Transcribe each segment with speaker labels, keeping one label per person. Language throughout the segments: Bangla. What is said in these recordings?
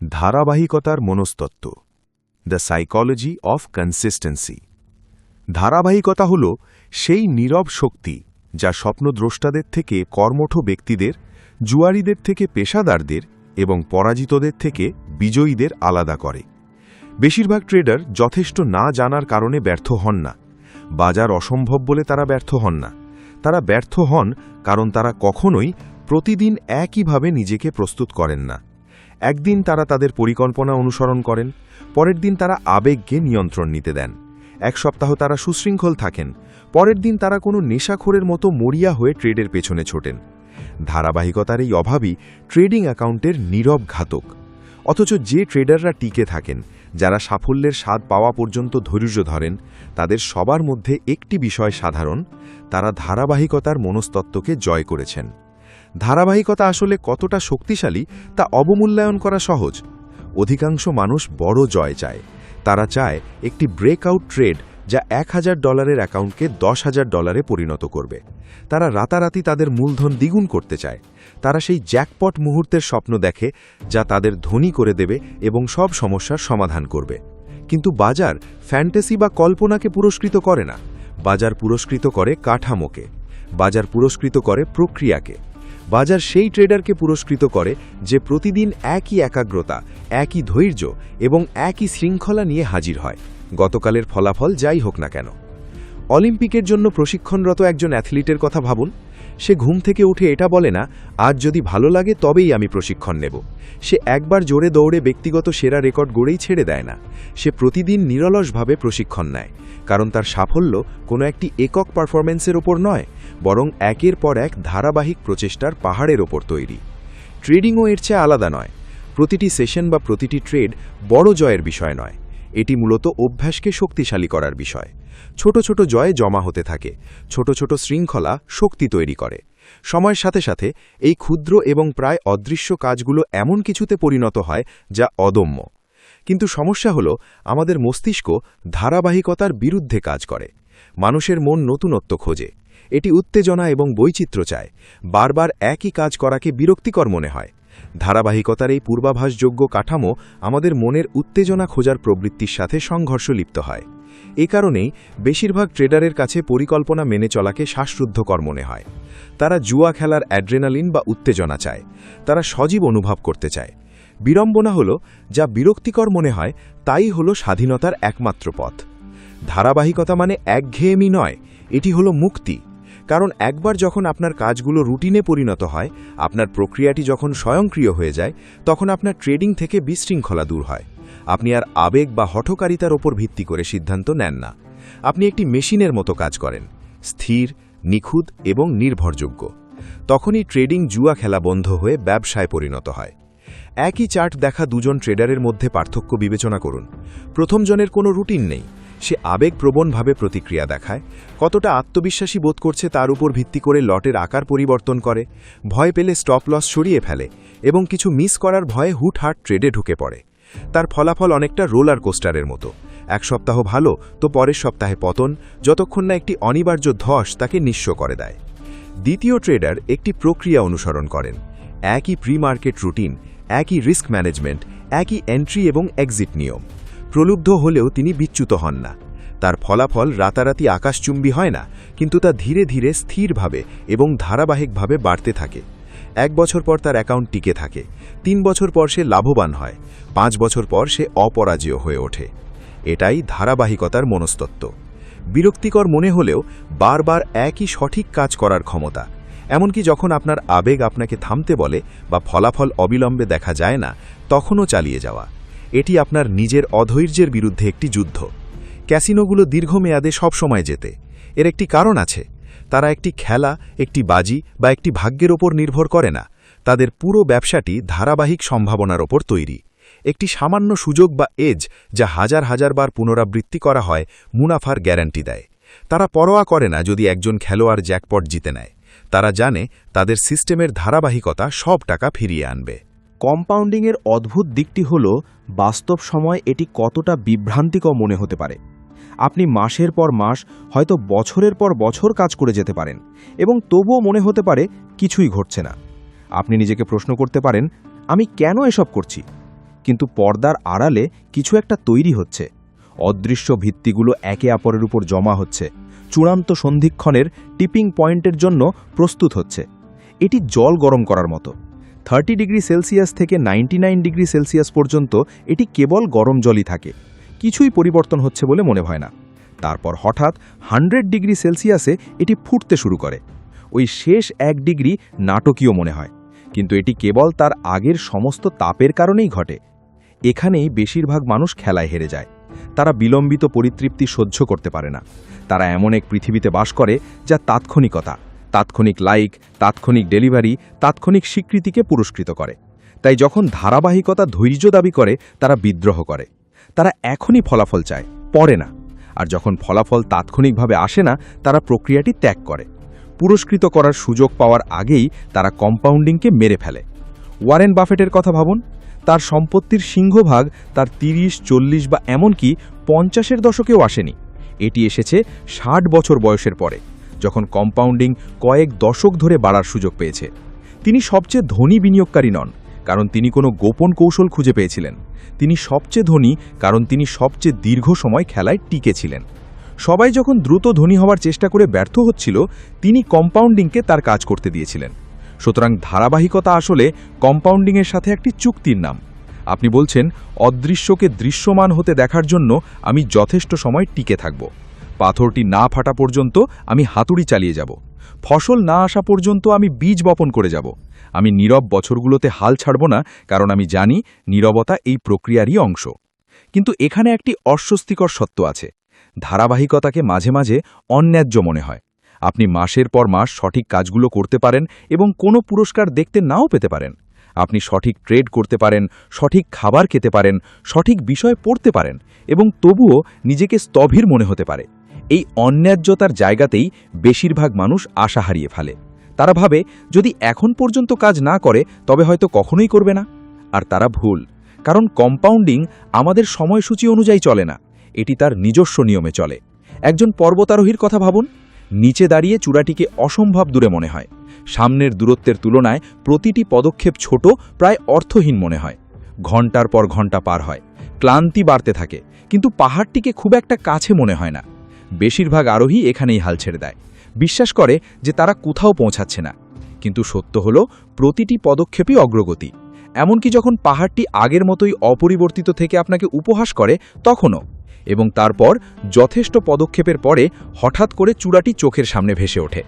Speaker 1: ধারাবাহিকতার মনস্তত্ত্ব দ্য সাইকোলজি অফ কনসিস্টেন্সি ধারাবাহিকতা হল সেই নীরব শক্তি যা স্বপ্নদ্রষ্টাদের থেকে কর্মঠ ব্যক্তিদের, জুয়ারিদের থেকে পেশাদারদের এবং পরাজিতদের থেকে বিজয়ীদের আলাদা করে। বেশিরভাগ ট্রেডার যথেষ্ট না জানার কারণে ব্যর্থ হন না। বাজার অসম্ভব বলে তারা ব্যর্থ হন না। তারা ব্যর্থ হন কারণ তারা কখনোই প্রতিদিন একইভাবে নিজেকে প্রস্তুত করেন না। একদিন তারা তাদের পরিকল্পনা অনুসরণ করেন, পরের দিন তারা আবেগকে নিয়ন্ত্রণ নিতে দেন। এক সপ্তাহ তারা সুশৃঙ্খল থাকেন, পরের দিন তারা কোনো নেশাখোরের মতো মরিয়া হয়ে ট্রেডের পেছনে ছোটেন। ধারাবাহিকতার এই অভাবই ট্রেডিং অ্যাকাউন্টের নীরব ঘাতক। অথচ যে ট্রেডাররা টিকে থাকেন, যারা সাফল্যের স্বাদ পাওয়া পর্যন্ত ধৈর্য ধরেন, তাদের সবার মধ্যে একটি বিষয় সাধারণ, তারা ধারাবাহিকতার মনস্তত্ত্বকে জয় করেছেন। ধারাবাহিকতা আসলে কতটা শক্তিশালী তা অবমূল্যায়ন করা সহজ। অধিকাংশ মানুষ বড় জয় চায়। তারা চায় একটি ব্রেকআউট ট্রেড যা এক হাজার ডলারের অ্যাকাউন্টকে দশ হাজার ডলারে পরিণত করবে। তারা রাতারাতি তাদের মূলধন দ্বিগুণ করতে চায়। তারা সেই জ্যাকপট মুহূর্তের স্বপ্ন দেখে যা তাদের ধনী করে দেবে এবং সব সমস্যার সমাধান করবে। কিন্তু বাজার ফ্যান্টাসি বা কল্পনাকে পুরস্কৃত করে না। বাজার পুরস্কৃত করে কাঠামোকে। বাজার পুরস্কৃত করে প্রক্রিয়াকে। বাজার সেই ট্রেডারকে পুরস্কৃত করে যে প্রতিদিন একই একাগ্রতা, একই ধৈর্য এবং একই শৃঙ্খলা নিয়ে হাজির হয়। গতকালের ফলাফল যাই হোক না কেন। অলিম্পিকের জন্য প্রশিক্ষণরত একজন অ্যাথলিটের কথা ভাবুন। সে ঘুম থেকে উঠে এটা বলে না, আজ যদি ভালো লাগে তবেই আমি প্রশিক্ষণ নেব। সে একবার জোরে দৌড়ে ব্যক্তিগত সেরা রেকর্ড গড়েই ছেড়ে দেয় না। সে প্রতিদিন নিরলসভাবে প্রশিক্ষণ নেয়, কারণ তার সাফল্য কোনো একটি একক পারফরম্যান্সের ওপর নয়, বরং একের পর এক ধারাবাহিক প্রচেষ্টার পাহাড়ের ওপর তৈরি। ট্রেডিংও এর চেয়ে আলাদা নয়। প্রতিটি সেশন বা প্রতিটি ট্রেড বড় জয়ের বিষয় নয়। এটি মূলত অভ্যাসকে শক্তিশালী করার বিষয়। ছোট ছোট জয়ে জমা হতে থাকে, ছোট ছোট শৃঙ্খলা শক্তি তৈরি করে। সময়ের সাথে সাথে এই ক্ষুদ্র এবং প্রায় অদৃশ্য কাজগুলো এমন কিছুতে পরিণত হয় যা অদম্য। কিন্তু সমস্যা হল, আমাদের মস্তিষ্ক ধারাবাহিকতার বিরুদ্ধে কাজ করে। মানুষের মন নতুনত্ব খোঁজে। এটি উত্তেজনা এবং বৈচিত্র্য চায়। বারবার একই কাজ করাকে বিরক্তিকর মনে হয়। ধারাবাহিকতার এই পূর্বাভাসযোগ্য কাঠামো আমাদের মনের উত্তেজনা খোঁজার প্রবৃত্তির সাথে সংঘর্ষ লিপ্ত হয়। এ কারণেই বেশিরভাগ ট্রেডারের কাছে পরিকল্পনা মেনে চলাকে শ্বাসরুদ্ধকর মনে হয়। তারা জুয়া খেলার অ্যাড্রেনালিন বা উত্তেজনা চায়। তারা সজীব অনুভব করতে চায়। বিড়ম্বনা হল, যা বিরক্তিকর মনে হয়, তাই হল স্বাধীনতার একমাত্র পথ। ধারাবাহিকতা মানে একঘেয়েমি নয়, এটি হলো মুক্তি। কারণ একবার যখন আপনার কাজগুলো রুটিনে পরিণত হয়, আপনার প্রক্রিয়াটি যখন স্বয়ংক্রিয় হয়ে যায়, তখন আপনার ট্রেডিং থেকে বিশৃঙ্খলা দূর হয়। আপনি আর আবেগ বা হঠকারিতার ওপর ভিত্তি করে সিদ্ধান্ত নেন না। আপনি একটি মেশিনের মতো কাজ করেন, স্থির, নিখুঁত এবং নির্ভরযোগ্য। তখনই ট্রেডিং জুয়া খেলা বন্ধ হয়ে ব্যবসায় পরিণত হয়। একই চার্ট দেখা দুজন ট্রেডারের মধ্যে পার্থক্য বিবেচনা করুন। প্রথমজনের কোনো রুটিন নেই। সে আবেগপ্রবণভাবে প্রতিক্রিয়া দেখায়, কতটা আত্মবিশ্বাসী বোধ করছে তার উপর ভিত্তি করে লটের আকার পরিবর্তন করে, ভয় পেলে স্টপ লস সরিয়ে ফেলে এবং কিছু মিস করার ভয়ে হুট হুটহাট ট্রেডে ঢুকে পড়ে। তার ফলাফল অনেকটা রোলার কোস্টারের মতো। এক সপ্তাহ ভালো, তো পরের সপ্তাহে পতন, যতক্ষণ না একটি অনিবার্য ধস তাকে নিঃস্ব করে দেয়। দ্বিতীয় ট্রেডার একটি প্রক্রিয়া অনুসরণ করেন। একই প্রি মার্কেট রুটিন একই রিস্ক ম্যানেজমেন্ট একই এন্ট্রি এবং এক্সিট নিয়ম। প্রলুব্ধ হলেও তিনি বিচ্যুত হন না। তার ফলাফল রাতারাতি আকাশচুম্বী হয় না, কিন্তু তা ধীরে ধীরে স্থিরভাবে এবং ধারাবাহিকভাবে বাড়তে থাকে। এক বছর পর তার অ্যাকাউন্ট টিকে থাকে, তিন বছর পর সে লাভবান হয়, পাঁচ বছর পর সে অপরাজেয় হয়ে ওঠে। এটাই ধারাবাহিকতার মনস্তত্ত্ব। বিরক্তিকর মনে হলেও বারবার একই সঠিক কাজ করার ক্ষমতা। এমনকি যখন আপনার আবেগ আপনাকে থামতে বলে বা ফলাফল অবিলম্বে দেখা যায় না, তখনও চালিয়ে যাওয়া। এটি আপনার নিজের অধৈর্যের বিরুদ্ধে একটি যুদ্ধ। ক্যাসিনোগুলো দীর্ঘমেয়াদে সবসময় যেতে এর একটি কারণ আছে, তারা একটি খেলা, একটি বাজি বা একটি ভাগ্যের ওপর নির্ভর করে না। তাদের পুরো ব্যবসাটি ধারাবাহিক সম্ভাবনার ওপর তৈরি। একটি সামান্য সুযোগ বা এজ যা হাজার হাজার বার পুনরাবৃত্তি করা হয় মুনাফার গ্যারান্টি দেয়। তারা পরোয়া করে না যদি একজন খেলোয়াড় জ্যাকপট জিতে নেয়। তারা জানে তাদের সিস্টেমের ধারাবাহিকতা সব টাকা ফিরিয়ে আনবে।
Speaker 2: কম্পাউন্ডিংয়ের অদ্ভুত দিকটি হল বাস্তব সময় এটি কতটা বিভ্রান্তিকর মনে হতে পারে? আপনি মাসের পর মাস, হয়তো বছরের পর বছর কাজ করে যেতে পারেন এবং তবুও মনে হতে পারে কিছুই ঘটছে না। আপনি নিজেকে প্রশ্ন করতে পারেন, আমি কেন এসব করছি? কিন্তু পর্দার আড়ালে কিছু একটা তৈরি হচ্ছে। অদৃশ্য ভিত্তিগুলো একে অপরের উপর জমা হচ্ছে। চূড়ান্ত সন্ধিক্ষণের টিপিং পয়েন্টের জন্য প্রস্তুত হচ্ছে। এটি জল গরম করার মতো। থার্টি ডিগ্রি সেলসিয়াস থেকে নাইনটি ডিগ্রি সেলসিয়াস পর্যন্ত এটি কেবল গরম জলই থাকে। কিছুই পরিবর্তন হচ্ছে বলে মনে হয় না। তারপর হঠাৎ হান্ড্রেড ডিগ্রি সেলসিয়াসে এটি ফুটতে শুরু করে। ওই শেষ এক ডিগ্রি নাটকীয় মনে হয়। কিন্তু এটি কেবল তার আগের সমস্ত তাপের কারণেই ঘটে। এখানেই বেশিরভাগ মানুষ খেলায় হেরে যায়। তারা বিলম্বিত পরিতৃপ্তি সহ্য করতে পারে না। তারা এমন এক পৃথিবীতে বাস করে যা তাৎক্ষণিকতা। তাৎক্ষণিক লাইক, তাৎক্ষণিক ডেলিভারি, তাৎক্ষণিক স্বীকৃতিকে পুরস্কৃত করে। তাই যখন ধারাবাহিকতা ধৈর্য দাবি করে, তারা বিদ্রোহ করে। তারা এখনই ফলাফল চায়, পড়ে না। আর যখন ফলাফল তাৎক্ষণিকভাবে আসে না, তারা প্রক্রিয়াটি ত্যাগ করে। পুরস্কৃত করার সুযোগ পাওয়ার আগেই তারা কম্পাউন্ডিংকে মেরে ফেলে। ওয়ারেন বাফেটের কথা ভাবুন। তার সম্পত্তির সিংহভাগ তার তিরিশ, চল্লিশ বা এমনকি পঞ্চাশের দশকেও আসেনি। এটি এসেছে ষাট বছর বয়সের পরে। যখন কম্পাউন্ডিং কয়েক দশক ধরে বাড়ার সুযোগ পেয়েছে। তিনি সবচেয়ে ধনী বিনিয়োগকারী নন, কারণ তিনি কোনো গোপন কৌশল খুঁজে পেয়েছিলেন। তিনি সবচেয়ে ধনী, কারণ তিনি সবচেয়ে দীর্ঘ সময় খেলায় টিকে ছিলেন সবাই যখন দ্রুত ধনী হওয়ার চেষ্টা করে ব্যর্থ হচ্ছিল, তিনি কম্পাউন্ডিংকে তার কাজ করতে দিয়েছিলেন। সুতরাং ধারাবাহিকতা আসলে কম্পাউন্ডিংয়ের সাথে একটি চুক্তির নাম। আপনি বলছেন, অদৃশ্যকে দৃশ্যমান হতে দেখার জন্য আমি যথেষ্ট সময় টিকে থাকব। পাথরটি না ফাটা পর্যন্ত আমি হাতুড়ি চালিয়ে যাব। ফসল না আসা পর্যন্ত আমি বীজ বপন করে যাব। আমি নীরব বছরগুলোতে হাল ছাড়ব না, কারণ আমি জানি নীরবতা এই প্রক্রিয়ারই অংশ। কিন্তু এখানে একটি অস্বস্তিকর সত্য আছে। ধারাবাহিকতাকে মাঝে মাঝে অন্যায্য মনে হয়। আপনি মাসের পর মাস সঠিক কাজগুলো করতে পারেন এবং কোনো পুরস্কার দেখতে নাও পেতে পারেন। আপনি সঠিক ট্রেড করতে পারেন, সঠিক খাবার খেতে পারেন, সঠিক বিষয় পড়তে পারেন এবং তবুও নিজেকে স্তভীর মনে হতে পারে। এই অন্যায্যতার জায়গাতেই বেশিরভাগ মানুষ আশা হারিয়ে ফেলে। তারা ভাবে, যদি এখন পর্যন্ত কাজ না করে, তবে হয়তো কখনোই করবে না। আর তারা ভুল, কারণ কম্পাউন্ডিং আমাদের সময়সূচি অনুযায়ী চলে না, এটি তার নিজস্ব নিয়মে চলে। একজন পর্বতারোহীর কথা ভাবুন, নিচে দাঁড়িয়ে চূড়াটিকে অসম্ভব দূরে মনে হয়। সামনের দূরত্বের তুলনায় প্রতিটি পদক্ষেপ ছোট, প্রায় অর্থহীন মনে হয়। ঘণ্টার পর ঘণ্টা পার হয়, ক্লান্তি বাড়তে থাকে, কিন্তু পাহাড়টিকে খুব একটা কাছে মনে হয় না। বেশিরভাগ আরোহী এখানেই হাল ছেড়ে দেয়। বিশ্বাস করে যে তারা কোথাও পৌঁছাচ্ছে না। কিন্তু সত্য হল, প্রতিটি পদক্ষেপই অগ্রগতি। এমনকি যখন পাহাড়টি আগের মতোই অপরিবর্তিত থেকে আপনাকে উপহাস করে, তখনও। এবং তারপর যথেষ্ট পদক্ষেপের পরে হঠাৎ করে চূড়াটি চোখের সামনে ভেসে ওঠে।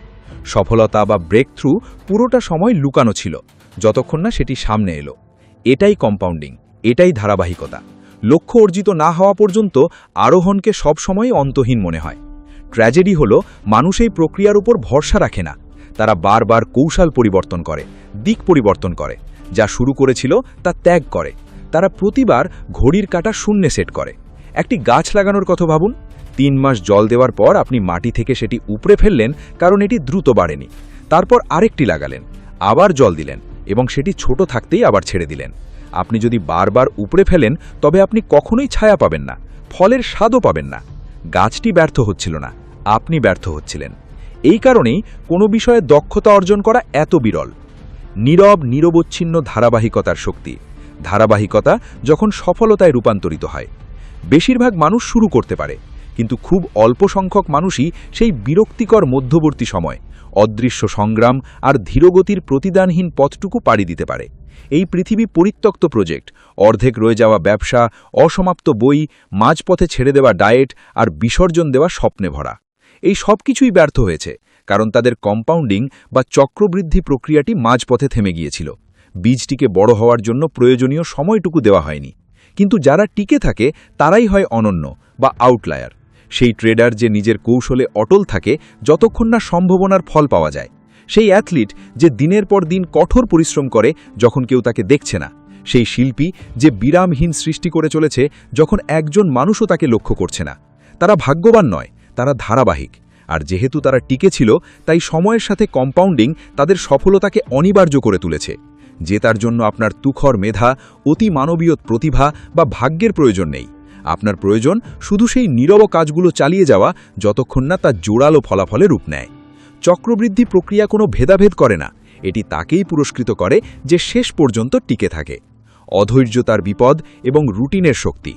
Speaker 2: সফলতা বা ব্রেক থ্রু পুরোটা সময় লুকানো ছিল। যতক্ষণ না সেটি সামনে এলো। এটাই কম্পাউন্ডিং এটাই ধারাবাহিকতা। লক্ষ্য অর্জিত না হওয়া পর্যন্ত আরোহণকে সবসময় অন্তহীন মনে হয়। ট্র্যাজেডি হল মানুষ এই প্রক্রিয়ার উপর ভরসা রাখে না। তারা বারবার কৌশল পরিবর্তন করে, দিক পরিবর্তন করে। যা শুরু করেছিল তা ত্যাগ করে। তারা প্রতিবার ঘড়ির কাটা শূন্যে সেট করে। একটি গাছ লাগানোর কথা ভাবুন। তিন মাস জল দেওয়ার পর আপনি মাটি থেকে সেটি উপড়ে ফেললেন, কারণ এটি দ্রুত বাড়েনি। তারপর আরেকটি লাগালেন, আবার জল দিলেন এবং সেটি ছোট থাকতেই আবার ছেড়ে দিলেন। আপনি যদি বারবার উপড়ে ফেলেন, তবে আপনি কখনোই ছায়া পাবেন না, ফলের স্বাদও পাবেন না। গাছটি ব্যর্থ হচ্ছিল না, আপনি ব্যর্থ হচ্ছিলেন। এই কারণেই কোনো বিষয়ে দক্ষতা অর্জন করা এত বিরল। নীরব, নিরবচ্ছিন্ন ধারাবাহিকতার শক্তি। ধারাবাহিকতা যখন সফলতায় রূপান্তরিত হয়। বেশিরভাগ মানুষ শুরু করতে পারে, কিন্তু খুব অল্প সংখ্যক মানুষই সেই বিরক্তিকর মধ্যবর্তী সময়, অদৃশ্য সংগ্রাম আর ধীরগতির প্রতিদানহীন পথটুকু পাড়ি দিতে পারে। এই পৃথিবী পরিত্যক্ত প্রজেক্ট। অর্ধেক রয়ে যাওয়া ব্যবসা, অসমাপ্ত বই, মাঝপথে ছেড়ে দেওয়া ডায়েট আর বিসর্জন দেওয়া স্বপ্নে ভরা। এই সব কিছুই ব্যর্থ হয়েছে, কারণ তাদের কম্পাউন্ডিং বা চক্রবৃদ্ধি প্রক্রিয়াটি মাঝপথে থেমে গিয়েছিল। বীজটিকে বড় হওয়ার জন্য প্রয়োজনীয় সময়টুকু দেওয়া হয়নি। কিন্তু যারা টিকে থাকে, তারাই হয় অনন্য বা আউটলায়ার। সেই ট্রেডার যে নিজের কৌশলে অটল থাকে, যতক্ষণ না সম্ভাবনার ফল পাওয়া যায়। সেই অ্যাথলিট যে দিনের পর দিন কঠোর পরিশ্রম করে যখন কেউ তাকে দেখছে না, সেই শিল্পী যে বিরামহীন সৃষ্টি করে চলেছে যখন একজন মানুষও তাকে লক্ষ্য করছে না। তারা ভাগ্যবান নয়, তারা ধারাবাহিক। আর যেহেতু তারা টিকে ছিল, তাই সময়ের সাথে কম্পাউন্ডিং তাদের সফলতাকে অনিবার্য করে তুলেছে। যে তার জন্য আপনার তুখর মেধা, অতি মানবীয় প্রতিভা বা ভাগ্যের প্রয়োজন নেই। আপনার প্রয়োজন শুধু সেই নীরব কাজগুলো চালিয়ে যাওয়া, যতক্ষণ না তা জোরালো ফলাফলে রূপ নেয়। চক্রবৃদ্ধি প্রক্রিয়া কোনো ভেদাভেদ করে না। এটি তাকেই পুরস্কৃত করে যে শেষ পর্যন্ত টিকে থাকে।
Speaker 3: অধৈর্যতার বিপদ এবং রুটিনের শক্তি।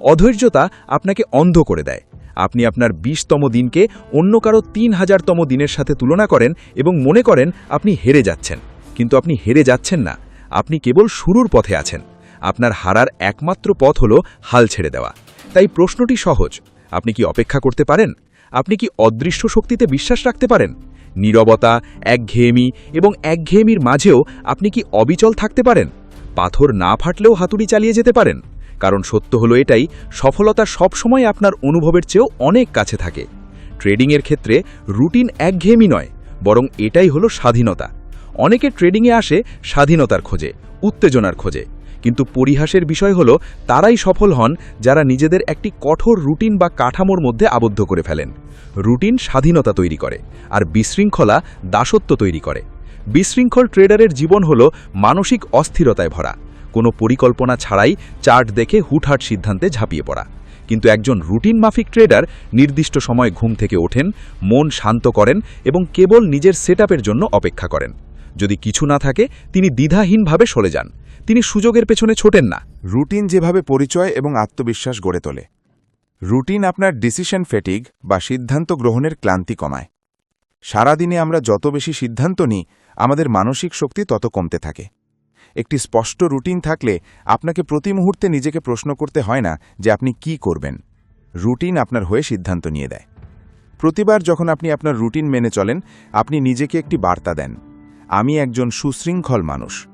Speaker 3: অধৈর্যতা আপনাকে অন্ধ করে দেয়। আপনি আপনার বিশতম দিনকে অন্য কারও তিন হাজারতম দিনের সাথে তুলনা করেন এবং মনে করেন আপনি হেরে যাচ্ছেন। কিন্তু আপনি হেরে যাচ্ছেন না। আপনি কেবল শুরুর পথে আছেন। আপনার হারার একমাত্র পথ হল হাল ছেড়ে দেওয়া। তাই প্রশ্নটি সহজ। আপনি কি অপেক্ষা করতে পারেন? আপনি কি অদৃশ্য শক্তিতে বিশ্বাস রাখতে পারেন? নীরবতা, একঘেয়েমি এবং একঘেয়েমির মাঝেও আপনি কি অবিচল থাকতে পারেন? পাথর না ফাটলেও হাতুড়ি চালিয়ে যেতে পারেন। কারণ সত্য হলো এটাই, সফলতা সবসময় আপনার অনুভবের চেয়েও অনেক কাছে থাকে। ট্রেডিংয়ের ক্ষেত্রে রুটিন একঘেয়েমি নয়, বরং এটাই হলো স্বাধীনতা। অনেকে ট্রেডিংয়ে আসে স্বাধীনতার খোঁজে, উত্তেজনার খোঁজে। কিন্তু পরিহাসের বিষয় হল, তারাই সফল হন যারা নিজেদের একটি কঠোর রুটিন বা কাঠামোর মধ্যে আবদ্ধ করে ফেলেন। রুটিন স্বাধীনতা তৈরি করে, আর বিশৃঙ্খলা দাসত্ব তৈরি করে। বিশৃঙ্খল ট্রেডারের জীবন হল মানসিক অস্থিরতায় ভরা। কোনো পরিকল্পনা ছাড়াই চার্ট দেখে হুটহাট সিদ্ধান্তে ঝাঁপিয়ে পড়া। কিন্তু একজন রুটিন মাফিক ট্রেডার নির্দিষ্ট সময় ঘুম থেকে ওঠেন, মন শান্ত করেন এবং কেবল নিজের সেটআপের জন্য অপেক্ষা করেন। যদি কিছু না থাকে, তিনি দ্বিধাহীনভাবে সরে যান। তিনি সুযোগের পেছনে ছোটেন না।
Speaker 1: রুটিন যেভাবে পরিচয় এবং আত্মবিশ্বাস গড়ে তোলে। রুটিন আপনার ডিসিশন ফেটিগ বা সিদ্ধান্ত গ্রহণের ক্লান্তি কমায়। সারাদিনে আমরা যত বেশি সিদ্ধান্ত নিই, আমাদের মানসিক শক্তি তত কমতে থাকে। একটি স্পষ্ট রুটিন থাকলে আপনাকে প্রতি মুহূর্তে নিজেকে প্রশ্ন করতে হয় না যে আপনি কি করবেন। রুটিন আপনার হয়ে সিদ্ধান্ত নিয়ে দেয়। প্রতিবার যখন আপনি আপনার রুটিন মেনে চলেন, আপনি নিজেকে একটি বার্তা দেন। আমি একজন সুশৃঙ্খল মানুষ।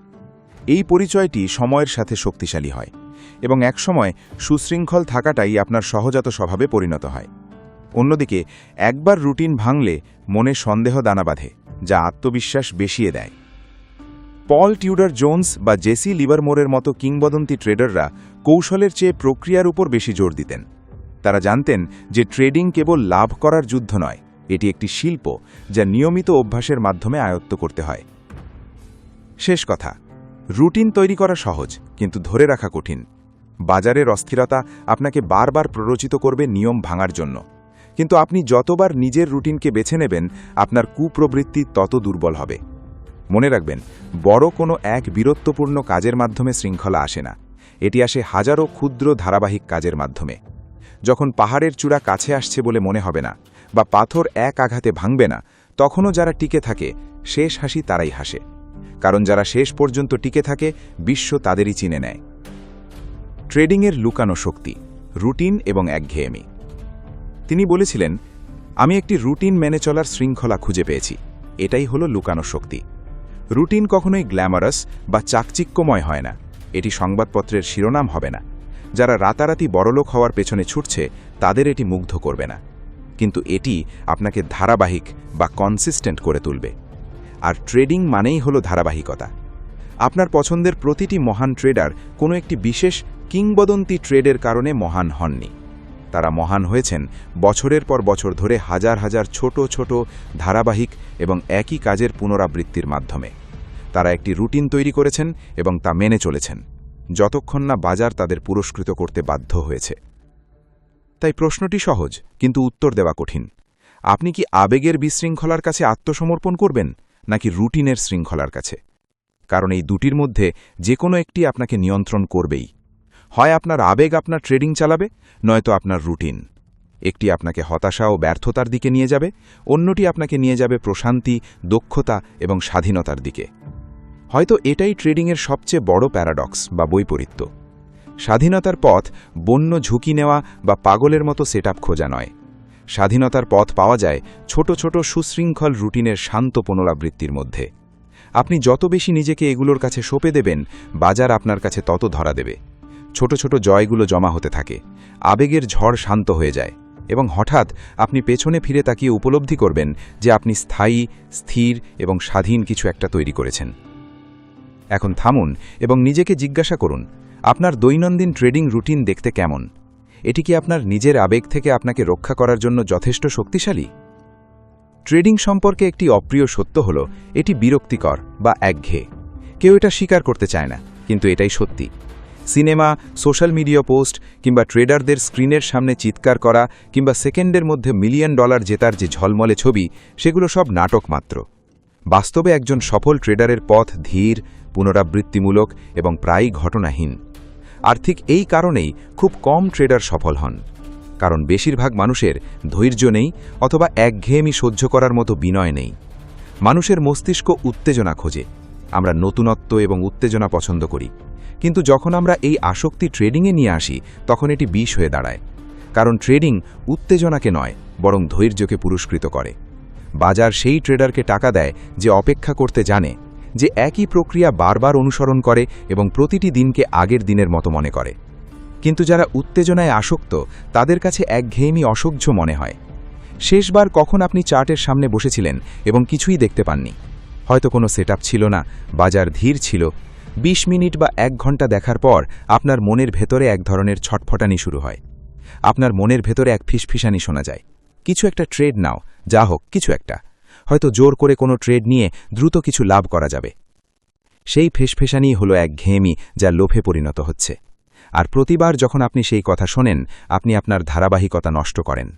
Speaker 1: এই পরিচয়টি সময়ের সাথে শক্তিশালী হয় এবং একসময় সুশৃঙ্খল থাকাটাই আপনার সহজাত স্বভাবে পরিণত হয়। অন্যদিকে, একবার রুটিন ভাঙলে মনে সন্দেহ দানা বাঁধে, যা আত্মবিশ্বাস বেশিয়ে দেয়। পল টিউডার জোন্স বা জেসি লিভারমোরের মতো কিংবদন্তি ট্রেডাররা কৌশলের চেয়ে প্রক্রিয়ার উপর বেশি জোর দিতেন। তারা জানতেন যে ট্রেডিং কেবল লাভ করার যুদ্ধ নয়, এটি একটি শিল্প যা নিয়মিত অভ্যাসের মাধ্যমে আয়ত্ত করতে হয়। শেষ কথা। রুটিন তৈরি করা সহজ, কিন্তু ধরে রাখা কঠিন। বাজারের অস্থিরতা আপনাকে বারবার প্ররোচিত করবে নিয়ম ভাঙার জন্য। কিন্তু আপনি যতবার নিজের রুটিনকে বেছে নেবেন, আপনার কুপ্রবৃত্তি তত দুর্বল হবে। মনে রাখবেন, বড় কোনো এক বীরত্বপূর্ণ কাজের মাধ্যমে শৃঙ্খলা আসে না। এটি আসে হাজারো ক্ষুদ্র ধারাবাহিক কাজের মাধ্যমে। যখন পাহাড়ের চূড়া কাছে আসছে বলে মনে হবে না, বা পাথর এক আঘাতে ভাঙবে না, তখনও যারা টিকে থাকে, শেষ হাসি তারাই হাসে। কারণ যারা শেষ পর্যন্ত টিকে থাকে, বিশ্ব তাদেরই চিনে নেয়। ট্রেডিংয়ের লুকানো শক্তি, রুটিন এবং একঘেয়েমি। তিনি বলেছিলেন, আমি একটি রুটিন মেনে চলার শৃঙ্খলা খুঁজে পেয়েছি। এটাই হলো লুকানো শক্তি। রুটিন কখনোই গ্ল্যামারাস বা চাকচিক্যময় হয় না। এটি সংবাদপত্রের শিরোনাম হবে না। যারা রাতারাতি বড়লোক হওয়ার পেছনে ছুটছে, তাদের এটি মুগ্ধ করবে না। কিন্তু এটি আপনাকে ধারাবাহিক বা কনসিস্টেন্ট করে তুলবে। আর ট্রেডিং মানেই হলো ধারাবাহিকতা। আপনার পছন্দের প্রতিটি মহান ট্রেডার কোনো একটি বিশেষ কিংবদন্তি ট্রেডের কারণে মহান হননি। তারা মহান হয়েছেন বছরের পর বছর ধরে হাজার হাজার ছোট ছোট, ধারাবাহিক এবং একই কাজের পুনরাবৃত্তির মাধ্যমে। তারা একটি রুটিন তৈরি করেছেন এবং তা মেনে চলেছেন। যতক্ষণ না বাজার তাদের পুরস্কৃত করতে বাধ্য হয়েছে। তাই প্রশ্নটি সহজ, কিন্তু উত্তর দেওয়া কঠিন। আপনি কি আবেগের বিশৃঙ্খলার কাছে আত্মসমর্পণ করবেন? নাকি রুটিনের শৃঙ্খলার কাছে। কারণ এই দুটির মধ্যে যে কোনো একটি আপনাকে নিয়ন্ত্রণ করবেই। হয় আপনার আবেগ আপনার ট্রেডিং চালাবে, নয়তো আপনার রুটিন। একটি আপনাকে হতাশা ও ব্যর্থতার দিকে নিয়ে যাবে, অন্যটি আপনাকে নিয়ে যাবে প্রশান্তি, দক্ষতা এবং স্বাধীনতার দিকে। হয়তো এটাই ট্রেডিংয়ের সবচেয়ে বড় প্যারাডক্স বা বৈপরীত্য। স্বাধীনতার পথ বন্য ঝুঁকি নেওয়া বা পাগলের মতো সেট খোঁজা নয়। স্বাধীনতার পথ পাওয়া যায় ছোট ছোট সুশৃঙ্খল রুটিনের শান্ত পুনরাবৃত্তির মধ্যে। আপনি যত বেশি নিজেকে এগুলোর কাছে সঁপে দেবেন, বাজার আপনার কাছে তত ধরা দেবে। ছোট ছোট জয়গুলো জমা হতে থাকে, আবেগের ঝড় শান্ত হয়ে যায় এবং হঠাৎ আপনি পেছনে ফিরে তাকিয়ে উপলব্ধি করবেন যে আপনি স্থায়ী, স্থির এবং স্বাধীন কিছু একটা তৈরি করেছেন। এখন থামুন এবং নিজেকে জিজ্ঞাসা করুন, আপনার দৈনন্দিন ট্রেডিং রুটিন দেখতে কেমন? এটি কি আপনার নিজের আবেগ থেকে আপনাকে রক্ষা করার জন্য যথেষ্ট শক্তিশালী? ট্রেডিং সম্পর্কে একটি অপ্রিয় সত্য হল, এটি বিরক্তিকর বা একঘেয়ে। কেউ এটা স্বীকার করতে চায় না, কিন্তু এটাই সত্যি। সিনেমা, সোশ্যাল মিডিয়া পোস্ট কিংবা ট্রেডারদের স্ক্রিনের সামনে চিৎকার করা কিংবা সেকেন্ডের মধ্যে মিলিয়ন ডলার জেতার যে ঝলমলে ছবি, সেগুলো সব নাটক মাত্র। বাস্তবে একজন সফল ট্রেডারের পথ ধীর,
Speaker 3: পুনরাবৃত্তিমূলক এবং প্রায়ই ঘটনাহীন। আর ঠিক এই কারণেই খুব কম ট্রেডার সফল হন। কারণ বেশিরভাগ মানুষের ধৈর্য নেই অথবা একঘেয়েমি সহ্য করার মতো বিনয় নেই। মানুষের মস্তিষ্ক উত্তেজনা খোঁজে। আমরা নতুনত্ব এবং উত্তেজনা পছন্দ করি। কিন্তু যখন আমরা এই আসক্তি ট্রেডিংয়ে নিয়ে আসি, তখন এটি বিষ হয়ে দাঁড়ায়। কারণ ট্রেডিং উত্তেজনাকে নয়, বরং ধৈর্যকে পুরস্কৃত করে। বাজার সেই ট্রেডারকে টাকা দেয় যে অপেক্ষা করতে জানে। যে একই প্রক্রিয়া বারবার অনুসরণ করে এবং প্রতিটি দিনকে আগের দিনের মতো মনে করে। কিন্তু যারা উত্তেজনায় আসক্ত, তাদের কাছে একঘেয়েমি অসহ্য মনে হয়। শেষবার কখন আপনি চার্টের সামনে বসেছিলেন এবং কিছুই দেখতে পাননি? হয়তো কোনো সেট ছিল না, বাজার ধীর ছিল। ২০ মিনিট বা এক ঘণ্টা দেখার পর আপনার মনের ভেতরে এক ধরনের ছটফটানি শুরু হয়। আপনার মনের ভেতরে এক ফিসফিসানি শোনা যায়। কিছু একটা ট্রেড নাও, যা হোক, কিছু একটা। হয়তো জোর করে কোনো ট্রেড নিয়ে দ্রুত কিছু লাভ করা যাবে। সেই ফেসফেসানি হলো এক ঘেয়েমি যা লোভে পরিণত হচ্ছে। আর প্রতিবার যখন আপনি সেই কথা শোনেন, আপনি আপনার ধারাবাহিকতা নষ্ট করেন।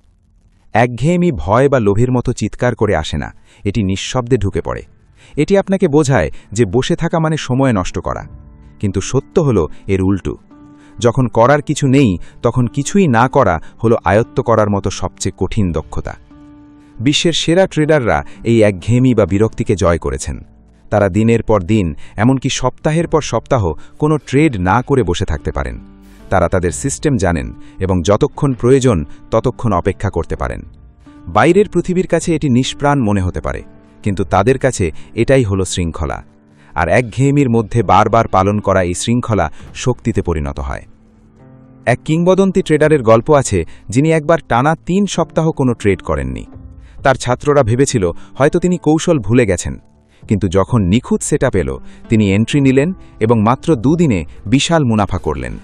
Speaker 3: একঘেয়েমি ভয় বা লোভের মতো চিৎকার করে আসে না, এটি নিঃশব্দে ঢুকে পড়ে। এটি আপনাকে বোঝায় যে বসে থাকা মানে সময় নষ্ট করা। কিন্তু সত্য হল এর উল্টু। যখন করার কিছু নেই, তখন কিছুই না করা হলো আয়ত্ত করার মতো সবচেয়ে কঠিন দক্ষতা। বিশ্বের সেরা ট্রেডাররা এই একঘেয়েমি বা বিরক্তিকে জয় করেছেন। তারা দিনের পর দিন, এমনকি সপ্তাহের পর সপ্তাহ, কোনো ট্রেড না করে বসে থাকতে পারেন। তারা তাদের সিস্টেম জানেন এবং যতক্ষণ প্রয়োজন, ততক্ষণ অপেক্ষা করতে পারেন। বাইরের পৃথিবীর কাছে এটি নিষ্প্রাণ মনে হতে পারে, কিন্তু তাদের কাছে এটাই হলো শৃঙ্খলা। আর একঘেয়েমির মধ্যে বারবার পালন করা এই শৃঙ্খলা শক্তিতে পরিণত হয়। এক কিংবদন্তি ট্রেডারের গল্প আছে, যিনি একবার টানা তিন সপ্তাহ কোনো ট্রেড করেননি। তার ছাত্ররা ভেবেছিল হয়তো তিনি কৌশল ভুলে গেছেন। কিন্তু যখন নিখুঁত সেট এলো, তিনি এন্ট্রি নিলেন এবং মাত্র দুদিনে বিশাল মুনাফা করলেন।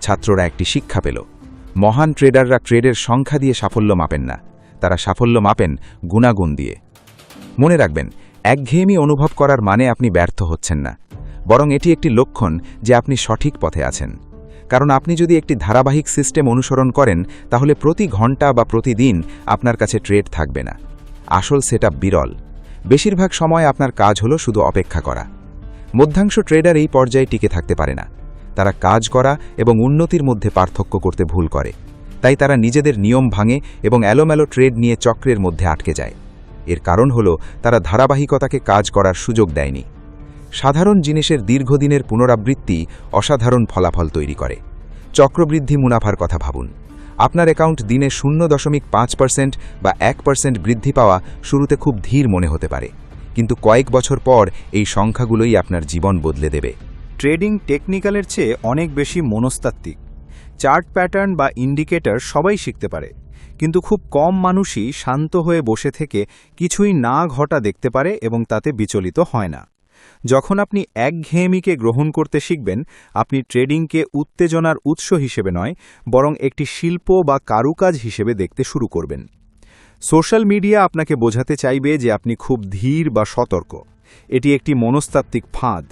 Speaker 3: ছাত্ররা একটি শিক্ষা পেল। মহান ট্রেডাররা ট্রেডের সংখ্যা দিয়ে সাফল্য মাপেন না। তারা সাফল্য মাপেন গুণাগুণ দিয়ে। মনে রাখবেন, একঘেয়েমি অনুভব করার মানে আপনি ব্যর্থ হচ্ছেন না। বরং এটি একটি লক্ষণ যে আপনি সঠিক পথে আছেন। কারণ আপনি যদি একটি ধারাবাহিক সিস্টেম অনুসরণ করেন, তাহলে প্রতি ঘণ্টা বা প্রতিদিন আপনার কাছে ট্রেড থাকবে না। আসল সেট বিরল। বেশিরভাগ সময় আপনার কাজ হলো শুধু অপেক্ষা করা। মধ্যাংশ ট্রেডার এই পর্যায়ে টিকে থাকতে পারে না। তারা কাজ করা এবং উন্নতির মধ্যে পার্থক্য করতে ভুল করে। তাই তারা নিজেদের নিয়ম ভাঙে এবং এলোমেলো ট্রেড নিয়ে চক্রের মধ্যে আটকে যায়। এর কারণ হল, তারা ধারাবাহিকতাকে কাজ করার সুযোগ দেয়নি। সাধারণ জিনিসের দীর্ঘদিনের পুনরাবৃত্তি অসাধারণ ফলাফল তৈরি করে। চক্রবৃদ্ধি মুনাফার কথা ভাবুন। আপনার অ্যাকাউন্ট দিনে শূন্য দশমিক পাঁচ পার্সেন্ট বা এক পার্সেন্ট বৃদ্ধি পাওয়া শুরুতে খুব ধীর মনে হতে পারে। কিন্তু কয়েক বছর পর এই সংখ্যাগুলোই আপনার জীবন বদলে দেবে।
Speaker 4: ট্রেডিং টেকনিক্যালের চেয়ে অনেক বেশি মনস্তাত্ত্বিক। চার্ট প্যাটার্ন বা ইন্ডিকেটর সবাই শিখতে পারে। কিন্তু খুব কম মানুষই শান্ত হয়ে বসে থেকে কিছুই না ঘটা দেখতে পারে এবং তাতে বিচলিত হয় না। যখন আপনি একঘেয়েমিকে গ্রহণ করতে শিখবেন, আপনি ট্রেডিংকে উত্তেজনার উৎস হিসেবে নয়, বরং একটি শিল্প বা কারুকাজ হিসেবে দেখতে শুরু করবেন। সোশ্যাল মিডিয়া আপনাকে বোঝাতে চাইবে যে আপনি খুব ধীর বা সতর্ক। এটি একটি মনস্তাত্ত্বিক ফাঁদ।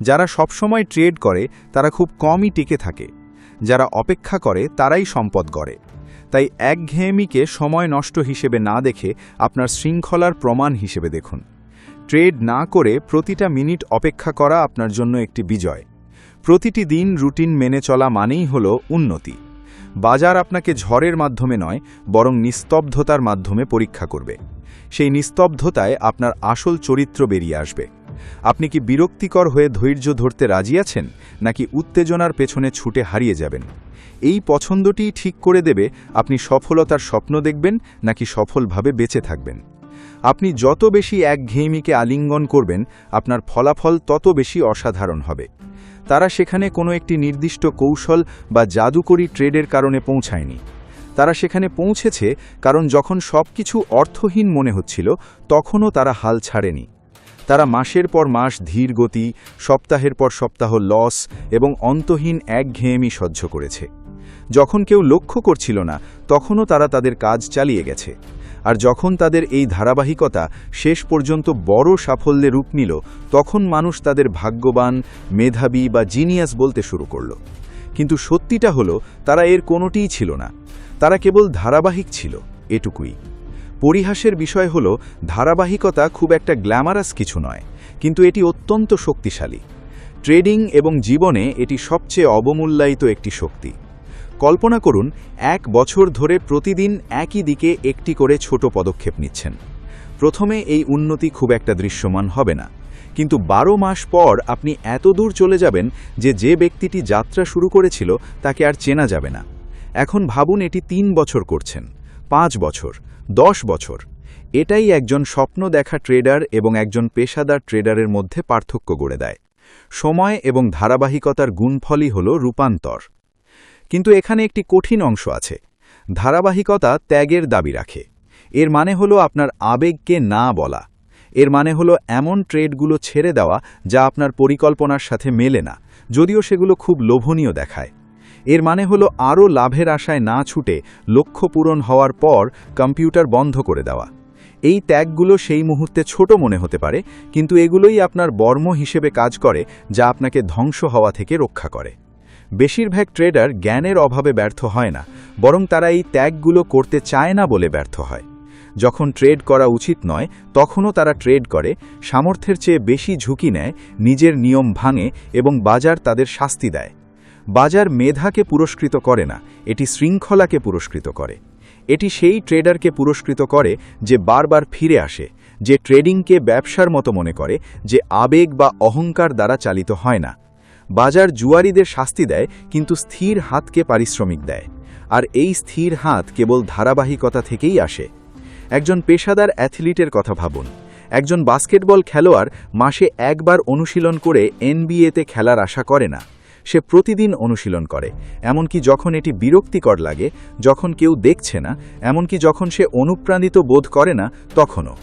Speaker 4: যারা সবসময় ট্রেড করে, তারা খুব কমই টিকে থাকে। যারা অপেক্ষা করে, তারাই সম্পদ গড়ে। তাই একঘেয়েমিকে সময় নষ্ট হিসেবে না দেখে আপনার শৃঙ্খলার প্রমাণ হিসেবে দেখুন। ট্রেড না করে প্রতিটা মিনিট অপেক্ষা করা আপনার জন্য একটি বিজয়। প্রতিটি দিন রুটিন মেনে চলা মানেই হল উন্নতি। বাজার আপনাকে ঝড়ের মাধ্যমে নয়, বরং নিস্তব্ধতার মাধ্যমে পরীক্ষা করবে। সেই নিস্তব্ধতায় আপনার আসল চরিত্র বেরিয়ে আসবে। আপনি কি বিরক্তিকর হয়ে ধৈর্য ধরতে রাজি আছেন, নাকি উত্তেজনার পেছনে ছুটে হারিয়ে যাবেন? এই পছন্দটিই ঠিক করে দেবে, আপনি সফলতার স্বপ্ন দেখবেন, নাকি সফলভাবে বেঁচে থাকবেন? আপনি যত বেশি একঘেয়েমিকে আলিঙ্গন করবেন, আপনার ফলাফল তত বেশি অসাধারণ হবে। তারা সেখানে কোনো একটি নির্দিষ্ট কৌশল বা জাদুকরী ট্রেডের কারণে পৌঁছায়নি। তারা সেখানে পৌঁছেছে কারণ যখন সব কিছু অর্থহীন মনে হচ্ছিল, তখনও তারা হাল ছাড়েনি। তারা মাসের পর মাস ধীর গতি, সপ্তাহের পর সপ্তাহ লস এবং অন্তহীন একঘেয়েমি সহ্য করেছে। যখন কেউ লক্ষ্য করছিল না, তখনও তারা তাদের কাজ চালিয়ে গেছে। আর যখন তাদের এই ধারাবাহিকতা শেষ পর্যন্ত বড় সাফল্যে রূপ নিল, তখন মানুষ তাদের ভাগ্যবান, মেধাবী বা জিনিয়াস বলতে শুরু করল। কিন্তু সত্যিটা হলো, তারা এর কোনোটিই ছিল না। তারা কেবল ধারাবাহিক ছিল, এটুকুই। পরিহাসের বিষয় হল, ধারাবাহিকতা খুব একটা গ্ল্যামারাস কিছু নয়, কিন্তু এটি অত্যন্ত শক্তিশালী।
Speaker 3: ট্রেডিং এবং জীবনে এটি সবচেয়ে অবমূল্যায়িত একটি শক্তি। কল্পনা করুন, এক বছর ধরে প্রতিদিন একই দিকে একটি করে ছোট পদক্ষেপ নিচ্ছেন। প্রথমে এই উন্নতি খুব একটা দৃশ্যমান হবে না। কিন্তু বারো মাস পর আপনি এত দূর চলে যাবেন যে যে ব্যক্তিটি যাত্রা শুরু করেছিল তাকে আর চেনা যাবে না। এখন ভাবুন এটি তিন বছর করছেন, পাঁচ বছর, দশ বছর। এটাই একজন স্বপ্ন দেখা ট্রেডার এবং একজন পেশাদার ট্রেডারের মধ্যে পার্থক্য গড়ে দেয়। সময় এবং ধারাবাহিকতার গুণফলই হল রূপান্তর। কিন্তু এখানে একটি কঠিন অংশ আছে। ধারাবাহিকতা ত্যাগের দাবি রাখে। এর মানে হলো আপনার আবেগকে না বলা। এর মানে হলো এমন ট্রেডগুলো ছেড়ে দেওয়া যা আপনার পরিকল্পনার সাথে মেলে না, যদিও সেগুলো খুব লোভনীয় দেখায়। এর মানে হলো আরও লাভের আশায় না ছুটে লক্ষ্য পূরণ হওয়ার পর কম্পিউটার বন্ধ করে দেওয়া। এই ত্যাগগুলো সেই মুহূর্তে ছোট মনে হতে পারে, কিন্তু এগুলোই আপনার বর্ম হিসেবে কাজ করে, যা আপনাকে ধ্বংস হওয়া থেকে রক্ষা করে। বেশিরভাগ ট্রেডার জ্ঞানের অভাবে ব্যর্থ হয় না, বরং তারা এই ত্যাগগুলো করতে চায় না বলে ব্যর্থ হয়। যখন ট্রেড করা উচিত নয়, তখনও তারা ট্রেড করে, সামর্থ্যের চেয়ে বেশি ঝুঁকি নেয়, নিজের নিয়ম ভাঙে এবং বাজার তাদের শাস্তি দেয়। বাজার মেধাকে পুরস্কৃত করে না, এটি শৃঙ্খলাকে পুরস্কৃত করে। এটি সেই ট্রেডারকে পুরস্কৃত করে যে বারবার ফিরে আসে, যে ট্রেডিংকে ব্যবসার মতো মনে করে, যে আবেগ বা অহংকার দ্বারা চালিত হয় না। বাজার জুয়ারিদের শাস্তি দেয়, কিন্তু স্থির হাতকে পারিশ্রমিক দেয়। আর এই স্থির হাত কেবল ধারাবাহিকতা থেকেই আসে। একজন পেশাদার অ্যাথলিটের কথা ভাবুন। একজন বাস্কেটবল খেলোয়াড় মাসে একবার অনুশীলন করে এনবিএতে খেলার আশা করে না। সে প্রতিদিন অনুশীলন করে, এমনকি যখন এটি বিরক্তিকর লাগে, যখন কেউ দেখছে না, এমনকি যখন সে অনুপ্রাণিত বোধ করে না, তখনও।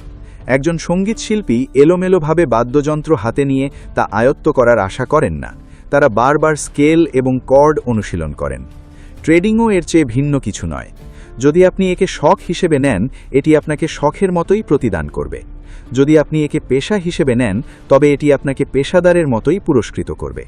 Speaker 3: একজন সঙ্গীতশিল্পী এলোমেলোভাবে বাদ্যযন্ত্র হাতে নিয়ে তা আয়ত্ত করার আশা করেন না। তারা বারবার স্কেল এবং কর্ড অনুশীলন করেন। ট্রেডিংও এর চেয়ে ভিন্ন কিছু নয়। যদি আপনি একে শখ হিসেবে নেন, এটি আপনাকে শখের মতোই প্রতিদান করবে। যদি আপনি একে পেশা হিসেবে নেন, তবে এটি আপনাকে পেশাদারের মতোই পুরস্কৃত করবে।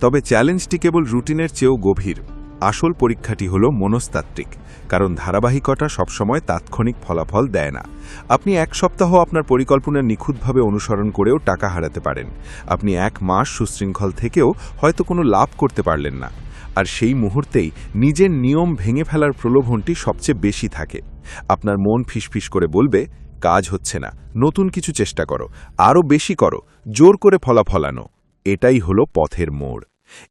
Speaker 1: তবে চ্যালেঞ্জটি কেবল রুটিনের চেয়েও গভীর। আসল পরীক্ষাটি হল মনস্তাত্ত্বিক, কারণ ধারাবাহিকতা সবসময় তাৎক্ষণিক ফলাফল দেয় না। আপনি এক সপ্তাহ আপনার পরিকল্পনা নিখুঁতভাবে অনুসরণ করেও টাকা হারাতে পারেন। আপনি এক মাস সুশৃঙ্খল থেকেও হয়তো কোনো লাভ করতে পারলেন না। আর সেই মুহূর্তেই নিজের নিয়ম ভেঙে ফেলার প্রলোভনটি সবচেয়ে বেশি থাকে। আপনার মন ফিসফিস করে বলবে, কাজ হচ্ছে না, নতুন কিছু চেষ্টা করো, আরও বেশি করো, জোর করে ফলাফলানো এটাই হলো পথের মোড়।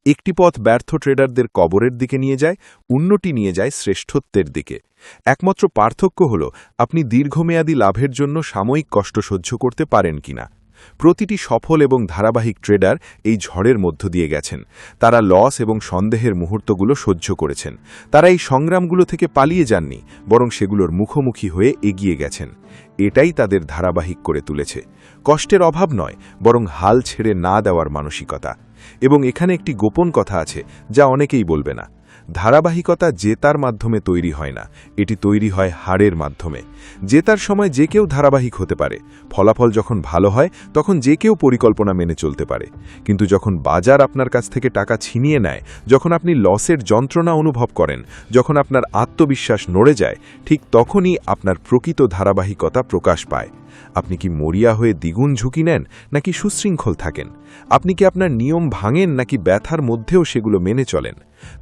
Speaker 1: একটি পথ ব্যর্থ ট্রেডারদের কবরের দিকে নিয়ে যায়, অন্যটি নিয়ে যায় শ্রেষ্ঠত্বের দিকে। একমাত্র পার্থক্য হল, আপনি দীর্ঘমেয়াদী লাভের জন্য সাময়িক কষ্ট সহ্য করতে পারেন কিনা। প্রতিটি সফল এবং ধারাবাহিক ট্রেডার এই ঝড়ের মধ্য দিয়ে গেছেন। তারা লস এবং সন্দেহের মুহূর্তগুলো সহ্য করেছেন। তারা এই সংগ্রামগুলো থেকে পালিয়ে যাননি, বরং সেগুলোর মুখোমুখি হয়ে এগিয়ে গেছেন। এটাই তাদের ধারাবাহিক করে তুলেছে। কষ্টের অভাব নয়, বরং হাল ছেড়ে না দেওয়ার মানসিকতা। এবং এখানে একটি গোপন কথা আছে যা অনেকেই বলবে না। ধারাবাহিকতা জেতার মাধ্যমে তৈরি হয় না, এটি তৈরি হয় হারের মাধ্যমে। জেতার সময় যে কেউ ধারাবাহিক হতে পারে, ফলাফল যখন ভালো হয়, তখন যে কেউ পরিকল্পনা মেনে চলতে পারে। কিন্তু যখন বাজার আপনার কাছ থেকে টাকা ছিনিয়ে নেয়, যখন আপনি লসের যন্ত্রণা অনুভব করেন, যখন আপনার আত্মবিশ্বাস নড়ে যায়, ঠিক তখনই আপনার প্রকৃত ধারাবাহিকতা প্রকাশ পায়। আপনি কি মরিয়া হয়ে দ্বিগুণ ঝুঁকি নেন, নাকি সুশৃঙ্খল থাকেন? আপনি কি আপনার নিয়ম ভাঙেন, নাকি ব্যথার মধ্যেও সেগুলো মেনে চলেন?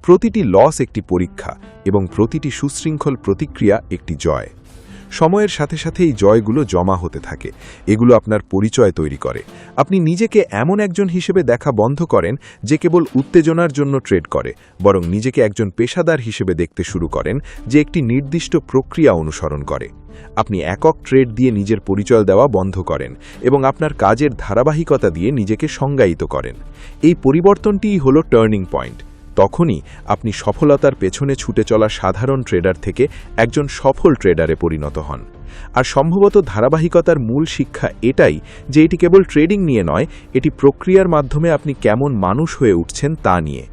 Speaker 1: প্রতিটি লস একটি পরীক্ষা এবং প্রতিটি সুশৃঙ্খল প্রতিক্রিয়া একটি জয়। সময়ের সাথে সাথে এই জয়গুলো জমা হতে থাকে। এগুলো আপনার পরিচয় তৈরি করে। আপনি নিজেকে এমন একজন হিসেবে দেখা বন্ধ করেন যে কেবল উত্তেজনার জন্য ট্রেড করে, বরং নিজেকে একজন পেশাদার হিসেবে দেখতে শুরু করেন যে একটি নির্দিষ্ট প্রক্রিয়া অনুসরণ করে। আপনি একক ট্রেড দিয়ে নিজের পরিচয় দেওয়া বন্ধ করেন এবং আপনার কাজের ধারাবাহিকতা দিয়ে নিজেকে সংজ্ঞায়িত করেন। এই পরিবর্তনটিই হল টার্নিং পয়েন্ট। তখনই আপনি সফলতার পেছনে ছুটে চলা সাধারণ ট্রেডার থেকে একজন সফল ট্রেডারে পরিণত হন। আর সম্ভবত ধারাবাহিকতার মূল শিক্ষা এটাই যে এটি কেবল ট্রেডিং নিয়ে নয়, এটি প্রক্রিয়ার মাধ্যমে আপনি কেমন মানুষ হয়ে উঠছেন তা নিয়ে।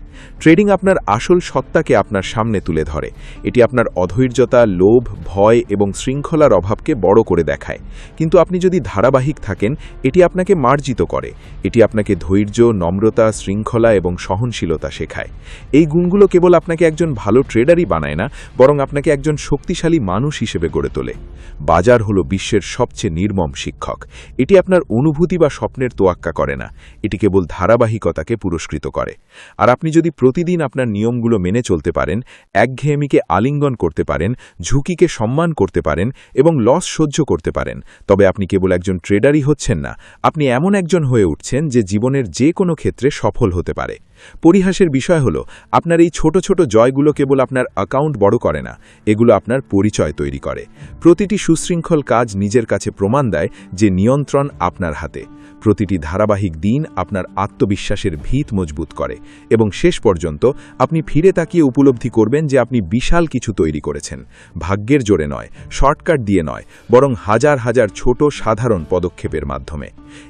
Speaker 3: ট্রেডিং আপনার আসল সত্তাকে আপনার সামনে তুলে ধরে। এটি আপনার অধৈর্যতা, লোভ, ভয় এবং শৃঙ্খলার অভাবকে বড় করে দেখায়। কিন্তু আপনি যদি ধারাবাহিক থাকেন, এটি আপনাকে মার্জিত করে। এটি আপনাকে ধৈর্য, নম্রতা, শৃঙ্খলা এবং সহনশীলতা শেখায়। এই গুণগুলো কেবল আপনাকে একজন ভালো ট্রেডারই বানায় না, বরং আপনাকে একজন শক্তিশালী মানুষ হিসেবে গড়ে তোলে। বাজার হলো বিশ্বের সবচেয়ে নির্মম শিক্ষক। এটি আপনার অনুভূতি বা স্বপ্নের তোয়াক্কা করে না। এটি কেবল ধারাবাহিকতাকে পুরস্কৃত করে। আর আপনি যদি প্রতিদিন আপনার নিয়মগুলো মেনে চলতে পারেন, একঘেয়েমিকে আলিঙ্গন করতে পারেন, ঝুঁকিকে সম্মান করতে পারেন এবং লস সহ্য করতে পারেন। তবে আপনি কেবল একজন ট্রেডারই হচ্ছেন না, আপনি এমন একজন হয়ে উঠছেন যে জীবনের যে কোনো ক্ষেত্রে সফল হতে পারে। পরিহাসের বিষয় হল, আপনার এই ছোট ছোট জয়গুলো কেবল আপনার অ্যাকাউন্ট বড় করে না, এগুলো আপনার পরিচয় তৈরি করে। প্রতিটি সুশৃঙ্খল কাজ নিজের কাছে প্রমাণ দেয় যে নিয়ন্ত্রণ আপনার হাতে। প্রতিটি ধারাবাহিক দিন আপনার আত্মবিশ্বাসের ভিত মজবুত করে এবং শেষ পর্যন্ত আপনি ফিরে তাকিয়ে উপলব্ধি করবেন যে আপনি বিশাল কিছু তৈরি করেছেন। ভাগ্যের জোরে নয়, শর্টকাট দিয়ে নয়, বরং হাজার হাজার ছোট সাধারণ পদক্ষেপের মাধ্যমে।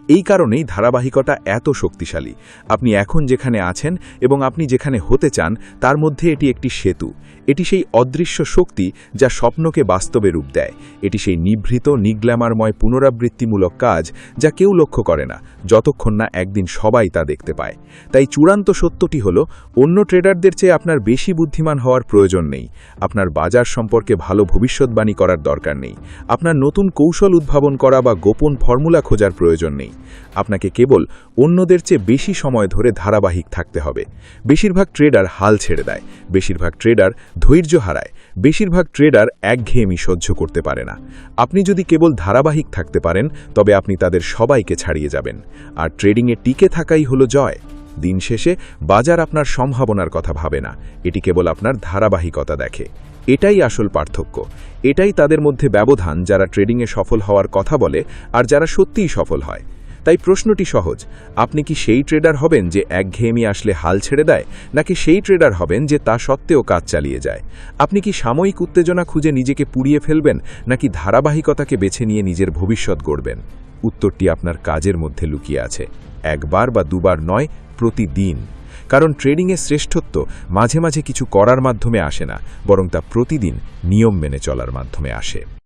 Speaker 3: এই কারণেই ধারাবাহিকতা এত শক্তিশালী। আপনি এখন যেখানে আছেন এবং আপনি যেখানে হতে চান, তার মধ্যে এটি একটি সেতু। এটি সেই অদৃশ্য শক্তি যা স্বপ্নকে বাস্তবে রূপ দেয়। এটি সেই নিভৃত নিগ্ল্যামারময় পুনরাবৃত্তিমূলক কাজ যা কেউ লক্ষ্য করে না, যতক্ষণ না একদিন সবাই তা দেখতে পায়। তাই চূড়ান্ত সত্যটি হল, অন্য ট্রেডারদের চেয়ে আপনার বেশি বুদ্ধিমান হওয়ার প্রয়োজন নেই। আপনার বাজার সম্পর্কে ভালো ভবিষ্যৎবাণী করার দরকার নেই। আপনার নতুন কৌশল উদ্ভাবন করা বা গোপন ফর্মুলা খোঁজার প্রয়োজন নেই। আপনাকে কেবল অন্যদের চেয়ে বেশি সময় ধরে ধারাবাহিক থাকতে হবে। বেশিরভাগ ট্রেডার হাল ছেড়ে দেয়। বেশিরভাগ ট্রেডার ধৈর্য হারায়, বেশিরভাগ ট্রেডার একঘেয়েমি সহ্য করতে পারে না। আপনি যদি কেবল ধারাবাহিক থাকতে পারেন, তবে আপনি তাদের সবাইকে ছাড়িয়ে যাবেন। আর ট্রেডিংয়ে টিকে থাকাই হলো জয়। দিন শেষে বাজার আপনার সম্ভাবনার কথা ভাবে না, এটি কেবল আপনার ধারাবাহিকতা দেখে। এটাই আসল পার্থক্য। এটাই তাদের মধ্যে ব্যবধান যারা ট্রেডিংয়ে সফল হওয়ার কথা বলে, আর যারা সত্যিই সফল হয়। তাই প্রশ্নটি সহজ। আপনি কি সেই ট্রেডার হবেন যে একঘেয়েমি আসলে হাল ছেড়ে দেয়, নাকি সেই ট্রেডার হবেন যে তা সত্ত্বেও কাজ চালিয়ে যায়? আপনি কি সাময়িক উত্তেজনা খুঁজে নিজেকে পুড়িয়ে ফেলবেন, নাকি ধারাবাহিকতাকে বেছে নিয়ে নিজের ভবিষ্যৎ গড়বেন? উত্তরটি আপনার কাজের মধ্যে লুকিয়ে আছে। একবার বা দুবার নয়, প্রতিদিন। কারণ ট্রেডিংয়ে শ্রেষ্ঠত্ব মাঝে মাঝে কিছু করার মাধ্যমে আসে না, বরং তা প্রতিদিন নিয়ম মেনে চলার মাধ্যমে আসে।